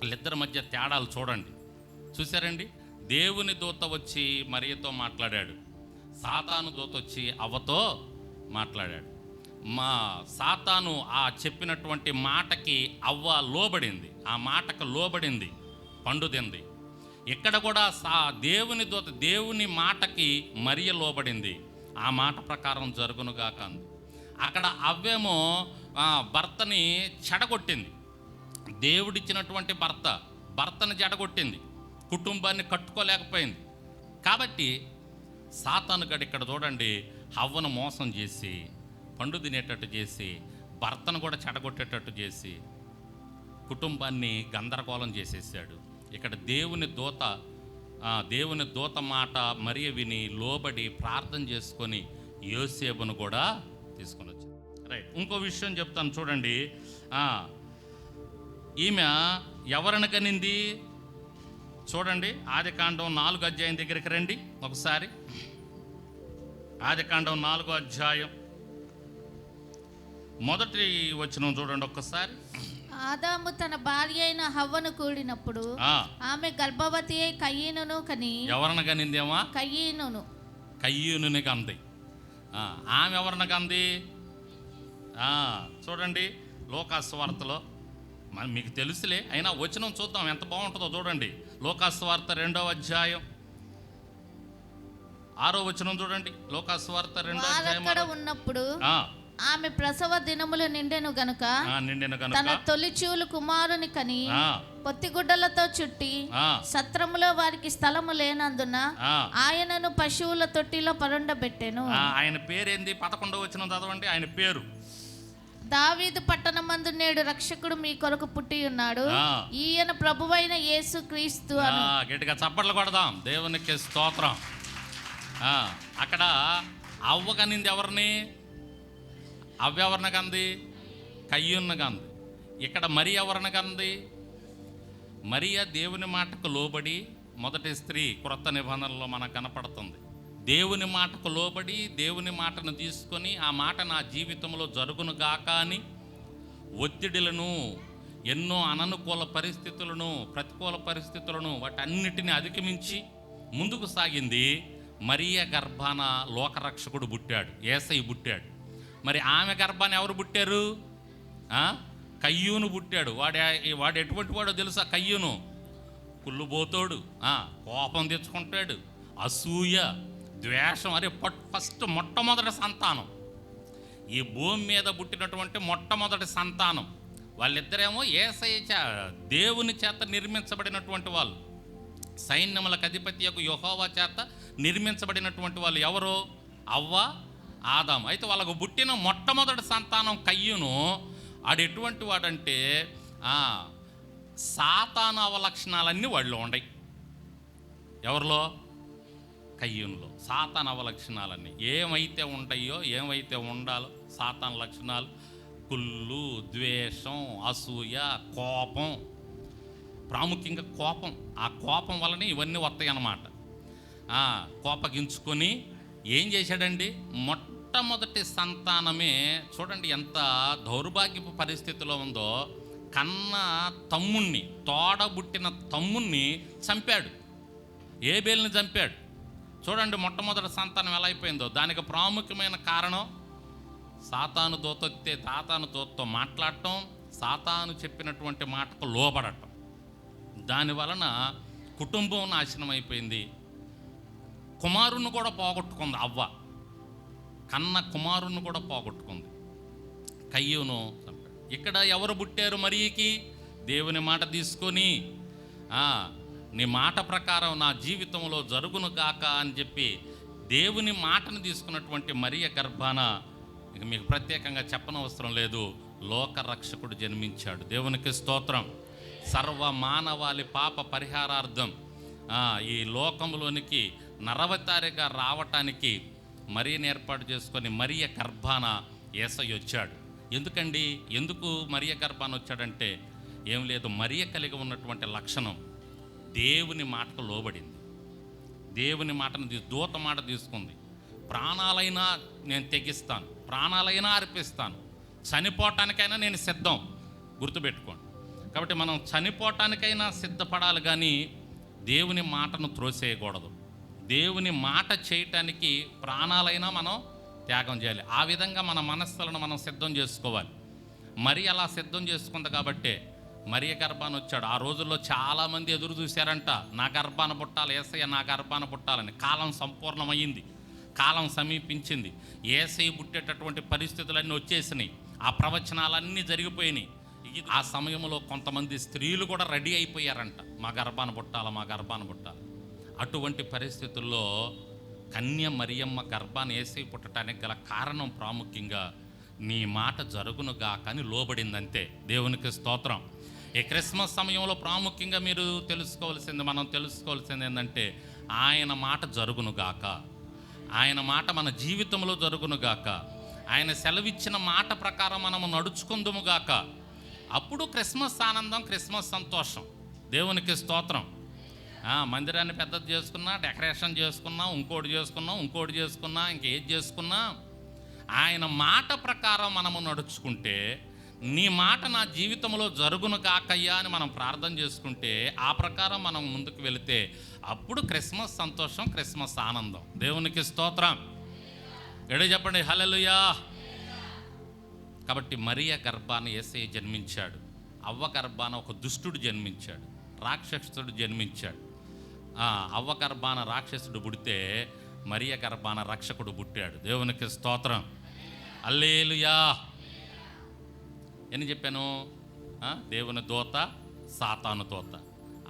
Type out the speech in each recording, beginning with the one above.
వాళ్ళిద్దరి మధ్య తేడాలు చూడండి. చూసారండి దేవుని దూత వచ్చి మరియతో మాట్లాడాడు. సాతాను దూత వచ్చి అవ్వతో మాట్లాడాడు. మా సాతాను ఆ చెప్పినటువంటి మాటకి అవ్వ లోబడింది. ఆ మాటకు లోబడింది పండుదింది. ఇక్కడ కూడా సా దేవుని దూత దేవుని మాటకి మరియ లోబడింది. ఆ మాట ప్రకారం జరుగునుగా కాదు అక్కడ అవ్వేమో భర్తని చెడగొట్టింది. దేవుడిచ్చినటువంటి భర్త భర్తను జడగొట్టింది కుటుంబాన్ని కట్టుకోలేకపోయింది. కాబట్టి సాతాను గడి ఇక్కడ చూడండి హవ్వను మోసం చేసి పండు తినేటట్టు చేసి భర్తను కూడా చెడగొట్టేటట్టు చేసి కుటుంబాన్ని గందరగోళం చేసేసాడు. ఇక్కడ దేవుని దూత దేవుని దూత మాట మరియ విని లోబడి ప్రార్థన చేసుకొని యోసేపును కూడా తీసుకొని వచ్చాడు. రైట్. ఇంకో విషయం చెప్తాను చూడండి. ఈమె ఎవరిని కనింది చూడండి ఆదికాండం నాలుగు అధ్యాయం దగ్గరికి రండి ఒకసారి. ఆదికాండం నాలుగో అధ్యాయం. మొదటి వచనం చూడండి ఒక్కసారి. ఆదాము తన భార్య అయిన హవ్వను కూడినప్పుడు ఆమె గర్భవతి అయి కయ్యనును కని ఎవరిని కనిందేమా కయ్యనును కయ్యూనుని కంది. ఆమె ఎవరిని కంది చూడండి లోకాస్వార్తలో మన మీకు తెలుసులే. అయినా వచనం చూద్దాం ఎంత బాగుంటుందో చూడండి. లోకాస్వార్త రెండవ అధ్యాయం. ఆరో వచనం చూడండి. లోకాస్వార్త రెండో అధ్యాయం ఉన్నప్పుడు ఆమె ప్రసవ దినములు నిండెను గనుక నిండిన తన కనుక తొలి చూలు కుమారుని కని పొత్తిగుడ్డలతో చుట్టి సత్రములో వారికి స్థలము లేనందున. ఆయనను పశువుల తొట్టిలో పరుండబెట్టెను. ఆయన పేరేంది? పదకొండవ వచనం చదవండి. ఆయన పేరు. దావీదు పట్టణమందు నేడు రక్షకుడు మీ కొరకు పుట్టి ఉన్నాడు. ఈయన ప్రభువైన యేసు క్రీస్తు గట్టిగా చప్పట్లు కొడదాం. దేవునికి స్తోత్రం. అక్కడ అవ్వ కనింది ఎవరిని? అవ్వ ఎవరిని కంది కయ్యున్న కంది ఇక్కడ మరి ఎవరిని కంది మరియ దేవుని మాటకు లోబడి మొదటి స్త్రీ క్రొత్త నిబంధనలో మనకు కనపడుతుంది. దేవుని మాటకు లోబడి దేవుని మాటను తీసుకొని ఆ మాట నా జీవితంలో జరుగును గాక అని ఒత్తిడులను ఎన్నో అననుకూల పరిస్థితులను ప్రతికూల పరిస్థితులను వాటన్నిటిని అధిగమించి ముందుకు సాగింది. మరియ గర్భాన లోకరక్షకుడు పుట్టాడు ఏసై పుట్టాడు. మరి ఆమె గర్భాన్ని ఎవరు పుట్టారు? కయ్యూను పుట్టాడు. వాడు వాడు ఎటువంటి వాడో తెలుసా కయ్యూను? కుళ్ళుబోతోడు పోతాడు కోపం తెచ్చుకుంటాడు. అసూయ ద్వేషం అరే ఫస్ట్ మొట్టమొదటి సంతానం. ఈ భూమి మీద పుట్టినటువంటి మొట్టమొదటి సంతానం. వాళ్ళిద్దరేమో ఏసై చే దేవుని చేత నిర్మించబడినటువంటి వాళ్ళు. సైన్యములకు అధిపతి యొక్క యహోవా చేత నిర్మించబడినటువంటి వాళ్ళు ఎవరు? అవ్వ ఆదాం అయితే వాళ్ళకు పుట్టిన మొట్టమొదటి సంతానం కయ్యును. ఆడు ఎటువంటి వాడంటే సాతానవ లక్షణాలన్నీ అవలక్షణాలన్నీ వాళ్ళు ఉండయి. ఎవరిలో? కయ్యంలో సాతాన్ అవలక్షణాలన్నీ ఏమైతే ఉంటాయో ఏమైతే ఉండాలో సాతాన్ లక్షణాలు. కుళ్ళు ద్వేషం అసూయ కోపం. ప్రాముఖ్యంగా కోపం. ఆ కోపం వలన ఇవన్నీ వస్తాయి అన్నమాట కోపగించుకొని ఏం చేశాడండి? మొట్టమొదటి సంతానమే చూడండి ఎంత దౌర్భాగ్యపు పరిస్థితిలో ఉందో. కన్న తమ్ముణ్ణి తోడబుట్టిన తమ్ముణ్ణి చంపాడు. ఏబేల్ని చంపాడు. చూడండి మొట్టమొదటి సంతానం ఎలా అయిపోయిందో. దానికి ప్రాముఖ్యమైన కారణం సాతాను దూతొత్తే సాతాను దూతతో మాట్లాడటం సాతాను చెప్పినటువంటి మాటకు లోబడటం. దాని వలన కుటుంబం నాశనం అయిపోయింది. కుమారుణ్ణి కూడా పోగొట్టుకుంది అవ్వ. కన్న కుమారుణ్ణి కూడా పోగొట్టుకుంది. కయ్యూను ఇక్కడ ఎవరు పుట్టారు మరీకి? దేవుని మాట తీసుకొని నీ మాట ప్రకారం నా జీవితంలో జరుగును గాక అని చెప్పి దేవుని మాటను తీసుకున్నటువంటి మరియ గర్భాన ఇక మీకు ప్రత్యేకంగా చెప్పనవసరం లేదు. లోకరక్షకుడు జన్మించాడు. దేవునికి స్తోత్రం. సర్వ మానవాళి పాప పరిహారార్థం. ఈ లోకంలోనికి నరవతారిగా రావటానికి మరియని ఏర్పాటు చేసుకొని మరియ గర్భాన ఏసై వచ్చాడు. ఎందుకండి? ఎందుకు మరియ గర్భాన వచ్చాడంటే ఏం లేదు మరియ కలిగి ఉన్నటువంటి లక్షణం. దేవుని మాటకు లోబడింది. దేవుని మాటను దూత మాట తీసుకుంది. ప్రాణాలైనా నేను తెగిస్తాను. ప్రాణాలైనా అర్పిస్తాను. చనిపోవటానికైనా నేను సిద్ధం. గుర్తుపెట్టుకోండి. కాబట్టి మనం చనిపోవటానికైనా సిద్ధపడాలి కానీ దేవుని మాటను త్రోసేయకూడదు. దేవుని మాట చేయటానికి ప్రాణాలైనా మనం త్యాగం చేయాలి. ఆ విధంగా మన మనస్సులను మనం సిద్ధం చేసుకోవాలి. మరి అలా సిద్ధం చేసుకుంది కాబట్టే మరియ గర్భాన్ని వచ్చాడు. ఆ రోజుల్లో చాలామంది ఎదురు చూశారంట నా గర్భాన పుట్టాలి ఏసయ్య నా గర్భాన పుట్టాలని. కాలం సంపూర్ణమైంది కాలం సమీపించింది. ఏసయ్య పుట్టేటటువంటి పరిస్థితులన్నీ వచ్చేసినాయి. ఆ ప్రవచనాలన్నీ జరిగిపోయినాయి. ఆ సమయంలో కొంతమంది స్త్రీలు కూడా రెడీ అయిపోయారంట. మా గర్భాన పుట్టాలి మా గర్భాన పుట్టాలి. అటువంటి పరిస్థితుల్లో కన్య మరియమ్మ గర్భాన్ని ఏసై పుట్టడానికి గల కారణం ప్రాముఖ్యంగా నీ మాట జరుగునుగా కానీ లోబడిందంతే. దేవునికి స్తోత్రం. ఈ క్రిస్మస్ సమయంలో ప్రాముఖ్యంగా మీరు తెలుసుకోవాల్సింది మనం తెలుసుకోవాల్సింది ఏంటంటే ఆయన మాట జరుగునుగాక ఆయన మాట మన జీవితంలో జరుగునుగాక ఆయన సెలవిచ్చిన మాట ప్రకారం మనము నడుచుకుందుముగాక అప్పుడు క్రిస్మస్ ఆనందం క్రిస్మస్ సంతోషం. దేవునికి స్తోత్రం. మందిరాన్ని పెద్దది చేసుకున్నా డెకరేషన్ చేసుకున్నా ఇంకోటి చేసుకున్నా ఇంకోటి చేసుకున్నా ఇంకేది చేసుకున్నా ఆయన మాట ప్రకారం మనము నడుచుకుంటే నీ మాట నా జీవితంలో జరుగును కాకయ్యా అని మనం ప్రార్థన చేసుకుంటే ఆ ప్రకారం మనం ముందుకు వెళితే అప్పుడు క్రిస్మస్ సంతోషం క్రిస్మస్ ఆనందం. దేవునికి స్తోత్రం. ఎడ చెప్పండి హలలుయా కాబట్టి మరియ గర్భాన ఏసై జన్మించాడు. అవ్వ గర్భాన ఒక దుష్టుడు జన్మించాడు. రాక్షసుడు జన్మించాడు. అవ్వ గర్భాన రాక్షసుడు పుడితే మరియ గర్భాన రక్షకుడు పుట్టాడు. దేవునికి స్తోత్రం. అల్లేలుయా ఎన్ని చెప్పాను? దేవుని దోత సాతాను దోత.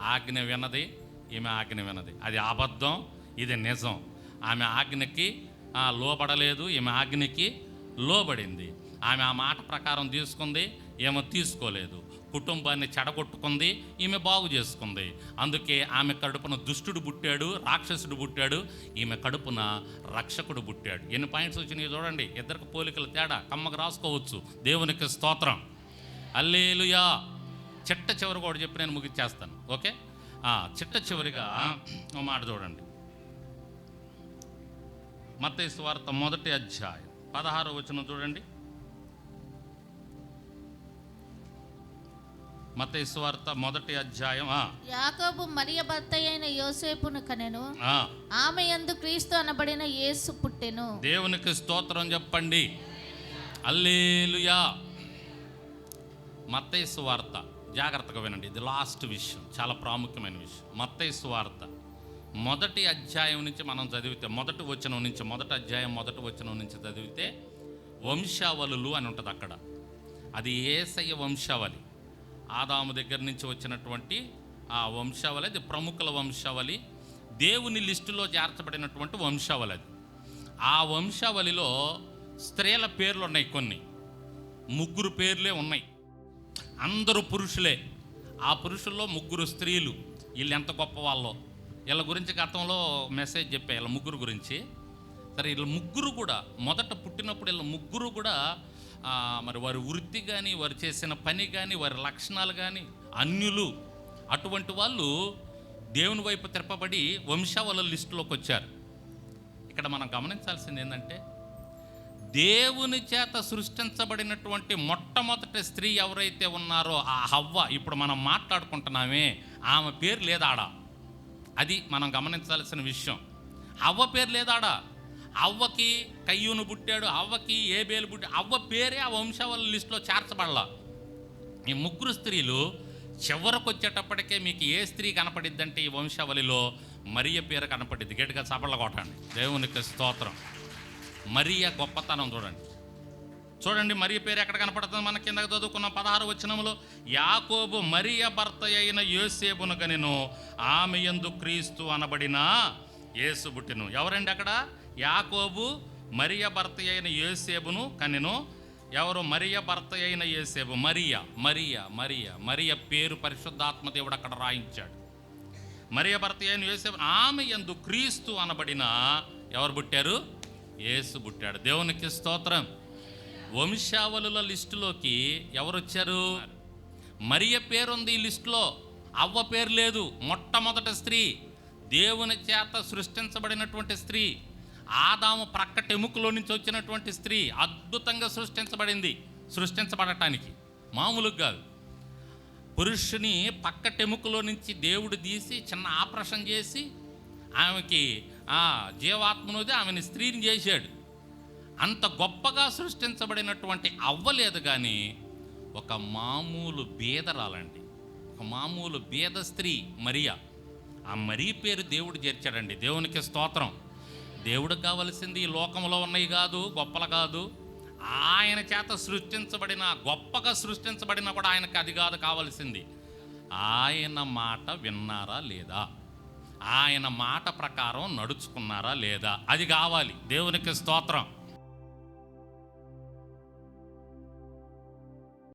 ఆజ్ఞ వినది ఈమె ఆజ్ఞ వినది అది అబద్ధం ఇది నిజం. ఆమె ఆజ్ఞకి లోబడలేదు ఈమె ఆజ్ఞకి లోబడింది. ఆమె ఆ మాట ప్రకారం తీసుకుంది ఏమో తీసుకోలేదు. కుటుంబాన్ని చెడగొట్టుకుంది ఈమె బాగు చేసుకుంది. అందుకే ఆమె కడుపున దుష్టుడు పుట్టాడు రాక్షసుడు పుట్టాడు ఈమె కడుపున రక్షకుడు పుట్టాడు. ఎన్ని పాయింట్స్ వచ్చినాయి చూడండి. ఇద్దరికి పోలికల తేడా. కమ్మకు రాసుకోవచ్చు. దేవునికి స్తోత్రం. అల్లేలుయా చిట్ట చివరి కూడా చెప్పి నేను ముగిచ్చేస్తాను. ఓకే? చిట్ట చివరిగా ఓ మాట చూడండి. మత్తయి వార్త మొదటి అధ్యాయం. పదహారు వచనం చూడండి. మత్తయి వార్త మొదటి అధ్యాయం యాకోబు మరియ భర్త అయిన యోసేపును కనెను. ఆమె యందు క్రీస్తు అనబడిన యేసు పుట్టెను. దేవునికి స్తోత్రం చెప్పండి. అల్లేలుయా మత్తయి వార్త జాగ్రత్తగా వినండి. ఇది లాస్ట్ విషయం. చాలా ప్రాముఖ్యమైన విషయం. మత్తయి వార్త మొదటి అధ్యాయం నుంచి మనం చదివితే మొదటి వచనం నుంచి మొదటి అధ్యాయం మొదటి వచనం నుంచి చదివితే వంశావళులు అని ఉంటుంది అక్కడ అది ఏసయ్య వంశావళి. ఆదాము దగ్గర నుంచి వచ్చినటువంటి ఆ వంశావళి అది ప్రముఖుల వంశావళి. దేవుని లిస్టులో చేర్చబడినటువంటి వంశావళి అది. ఆ వంశావళిలో స్త్రీల పేర్లు ఉన్నాయి కొన్ని. ముగ్గురు పేర్లే ఉన్నాయి. అందరూ పురుషులే. ఆ పురుషుల్లో ముగ్గురు స్త్రీలు. వీళ్ళు ఎంత గొప్ప వాళ్ళో. వీళ్ళ గురించి గతంలో మెసేజ్ చెప్పా వీళ్ళ ముగ్గురు గురించి. సరే వీళ్ళ ముగ్గురు కూడా మొదట పుట్టినప్పుడు వీళ్ళ ముగ్గురు కూడా మరి వారి వృత్తి కానీ వారు చేసిన పని కానీ వారి లక్షణాలు కానీ అన్యులు అటువంటి వాళ్ళు దేవుని వైపు తిప్పబడి వంశావళ లిస్టులోకి వచ్చారు. ఇక్కడ మనం గమనించాల్సింది ఏంటంటే దేవుని చేత సృష్టించబడినటువంటి మొట్టమొదటి స్త్రీ ఎవరైతే ఉన్నారో ఆ హవ్వ ఇప్పుడు మనం మాట్లాడుకుంటున్నామే ఆమె పేరు లేదాడా? అది మనం గమనించాల్సిన విషయం. అవ్వ పేరు లేదాడా? అవ్వకి కయ్యూను పుట్టాడు అవ్వకి ఏ బేలు పుట్టాడు అవ్వ పేరే ఆ వంశావళి లిస్టులో చేర్చబడలా. ఈ ముగ్గురు స్త్రీలు చివరకు వచ్చేటప్పటికే మీకు ఏ స్త్రీ కనపడిద్దంటే ఈ వంశావళిలో మరియ పేరు కనపడిద్ది. గట్టిగా చపళ్ళ కొట్టండి. దేవునికి స్తోత్రం. మరియ గొప్పతనం చూడండి. చూడండి మరియ పేరు ఎక్కడ కనపడుతుంది? మన కిందకి చదువుకున్న పదహారు వచనములో. యాకోబు మరియ భర్త అయిన యోసేపును గనిను ఆమె ఎందు క్రీస్తు అనబడిన యేసు పుట్టెను. ఎవరండి అక్కడ? యాకోబు మరియ భర్త అయిన యేసేబును కనెను ఎవరు మరియ భర్త అయిన యేసేబు మరియ మరియ మరియ. మరియ పేరు పరిశుద్ధాత్మ దేవుడు అక్కడ రాయించాడు. మరియ భర్త అయిన యేసేబు ఆమె యందు క్రీస్తు అనబడిన ఎవరు పుట్టారు? యేసు పుట్టాడు. దేవునికి స్తోత్రం. వంశావళుల లిస్టులోకి ఎవరు వచ్చారు? మరియ పేరుంది ఈ లిస్టులో. అవ్వ పేరు లేదు. మొట్టమొదటి స్త్రీ. దేవుని చేత సృష్టించబడినటువంటి స్త్రీ. ఆదాము ప్రక్కటెముకలో నుంచి వచ్చినటువంటి స్త్రీ అద్భుతంగా సృష్టించబడింది. సృష్టించబడటానికి. మామూలుగా కాదు. పురుషుని పక్కటెముకలో నుంచి దేవుడు తీసి చిన్న ఆపరేషన్ చేసి ఆమెకి ఆ జీవాత్మనుది ఆమెని స్త్రీని చేశాడు. అంత గొప్పగా సృష్టించబడినటువంటి అవ్వలేదు కానీ ఒక మామూలు బీదరాలండి. ఒక మామూలు బీద స్త్రీ మరియా. ఆ మరీ పేరు దేవుడు చేర్చాడండి. దేవునికి స్తోత్రం. దేవుడికి కావలసింది ఈ లోకంలో ఉన్నాయి కాదు గొప్పలు కాదు. ఆయన చేత సృష్టించబడిన గొప్పగా సృష్టించబడిన కూడా ఆయనకు అది కాదు కావలసింది. ఆయన మాట విన్నారా లేదా? ఆయన మాట ప్రకారం నడుచుకున్నారా లేదా? అది కావాలి. దేవునికి స్తోత్రం.